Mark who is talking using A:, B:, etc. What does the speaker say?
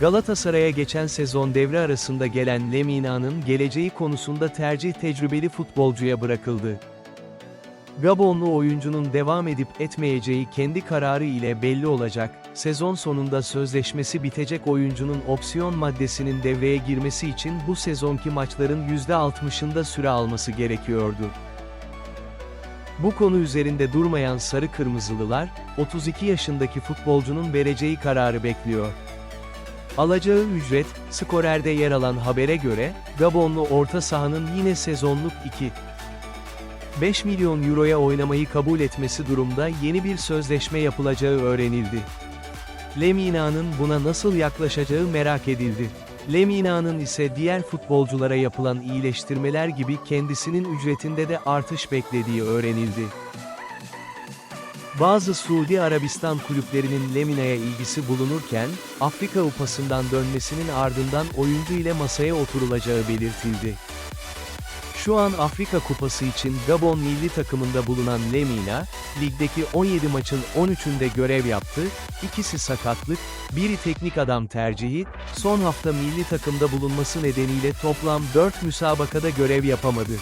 A: Galatasaray'a geçen sezon devre arasında gelen Lemina'nın geleceği konusunda tercih tecrübeli futbolcuya bırakıldı. Gabonlu oyuncunun devam edip etmeyeceği kendi kararı ile belli olacak, sezon sonunda sözleşmesi bitecek oyuncunun opsiyon maddesinin devreye girmesi için bu sezonki maçların %60'ında süre alması gerekiyordu. Bu konu üzerinde durmayan Sarı Kırmızılılar, 32 yaşındaki futbolcunun vereceği kararı bekliyor. Alacağı ücret, skorerde yer alan habere göre, Gabonlu orta sahanın yine sezonluk 2. 5 milyon euroya oynamayı kabul etmesi durumda yeni bir sözleşme yapılacağı öğrenildi. Lemina'nın buna nasıl yaklaşacağı merak edildi. Lemina'nın ise diğer futbolculara yapılan iyileştirmeler gibi kendisinin ücretinde de artış beklediği öğrenildi. Bazı Suudi Arabistan kulüplerinin Lemina'ya ilgisi bulunurken, Afrika Kupası'ndan dönmesinin ardından oyuncu ile masaya oturulacağı belirtildi. Şu an Afrika Kupası için Gabon milli takımında bulunan Lemina, ligdeki 17 maçın 13'ünde görev yaptı, ikisi sakatlık, biri teknik adam tercihi, son hafta milli takımda bulunması nedeniyle toplam 4 müsabakada görev yapamadı.